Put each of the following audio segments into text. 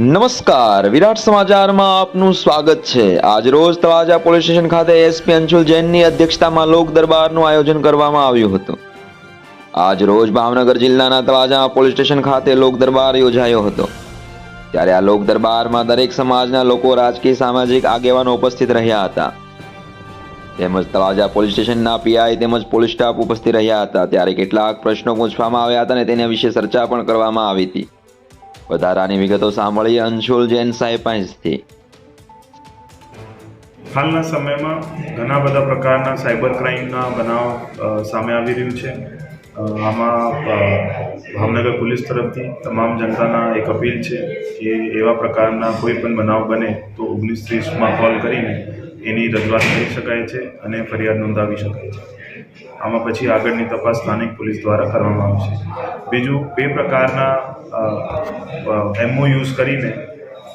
નમસ્કાર, વિરાટ સમાચારમાં આપનું સ્વાગત છે. આજ રોજ તળાજા પોલીસ સ્ટેશન ખાતે એસપી અંશુલ જૈનની અધ્યક્ષતામાં લોક દરબારનું આયોજન કરવામાં આવ્યું હતું. આજ રોજ ભાવનગર જિલ્લાના તળાજા પોલીસ સ્ટેશન ખાતે લોક દરબાર યોજાયો હતો. ત્યારે આ લોક દરબારમાં દરેક સમાજના લોકો રાજકીય, સામાજિક આગેવાનો ઉપસ્થિત રહ્યા હતા. તેમજ તળાજા પોલીસ સ્ટેશનના પીઆઈ તેમજ પોલીસ સ્ટાફ ઉપસ્થિત રહ્યા હતા. ત્યારે કેટલાક પ્રશ્નો પૂછવામાં આવ્યા હતા અને તેના વિશે ચર્ચા પણ કરવામાં આવી હતી. વધારાની વિગતો સાંભળી અંશુલ જૈન સાહેબ પાસેથી. હાલના સમયમાં ઘણા બધા પ્રકારના સાયબર ક્રાઇમના બનાવ સામે આવી રહ્યું છે. આમાં ભાવનગર પોલીસ તરફથી તમામ જનતાના એક અપીલ છે કે એવા પ્રકારના કોઈ પણ બનાવ બને તો ઓગણીસ ત્રીસમાં કોલ કરીને એની રજૂઆત કરી શકાય છે અને ફરિયાદ નોંધાવી શકાય છે. આમાં પછી આગળની તપાસ સ્થાનિક પોલીસ દ્વારા કરવામાં આવશે બીજું, બે પ્રકારના એમઓ યુઝ કરીને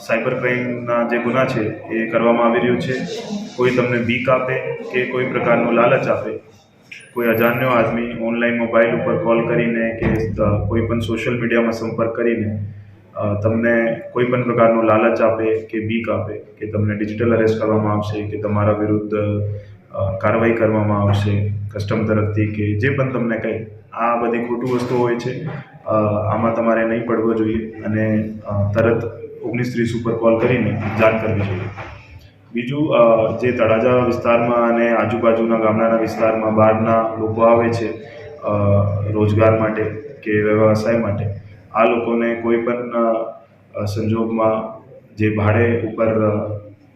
સાયબર ક્રાઇમના જે ગુના છે એ કરવામાં આવી રહ્યું છે. કોઈ તમને બીક આપે કે કોઈ પ્રકારનું લાલચ આપે, કોઈ અજાણ્યો આદમી ઓનલાઈન મોબાઈલ ઉપર કોલ કરીને કે કોઈ પણ સોશિયલ મીડિયામાં સંપર્ક કરીને તમને કોઈ પણ પ્રકારનો લાલચ આપે કે બીક આપે કે તમને ડિજિટલ અરેસ્ટ કરવામાં આવશે, કે તમારા વિરુદ્ધ કાર્યવાહી કરવામાં આવશે કસ્ટમ તરફથી કે જે પણ તમને કહે આ બધી ખોટું વસ્તુ હોય છે આમાં તમારે નહીં પડવો જોઈએ અને તરત ઓગણીસ ત્રીસ ઉપર કોલ કરીને જાણ કરવી જોઈએ. બીજું જે તળાજા વિસ્તારમાં અને આજુબાજુના ગામડાના વિસ્તારમાં બહારના લોકો આવે છે રોજગાર માટે કે વ્યવસાય માટે, આ લોકોને કોઈ પણ સંજોગમાં જે ભાડે ઉપર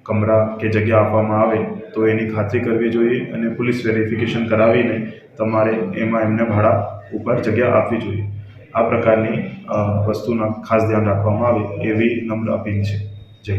કમરા કે જગ્યા આપવામાં આવે તો એની ખાતરી કરવી જોઈએ અને પોલીસ વેરિફિકેશન કરાવીને તમારે એમાં એમને ભાડા ઉપર જગ્યા આપવી જોઈએ. આ પ્રકારની વસ્તુના ખાસ ધ્યાન રાખવામાં આવે એવી નમ્ર અપીલ છે. જય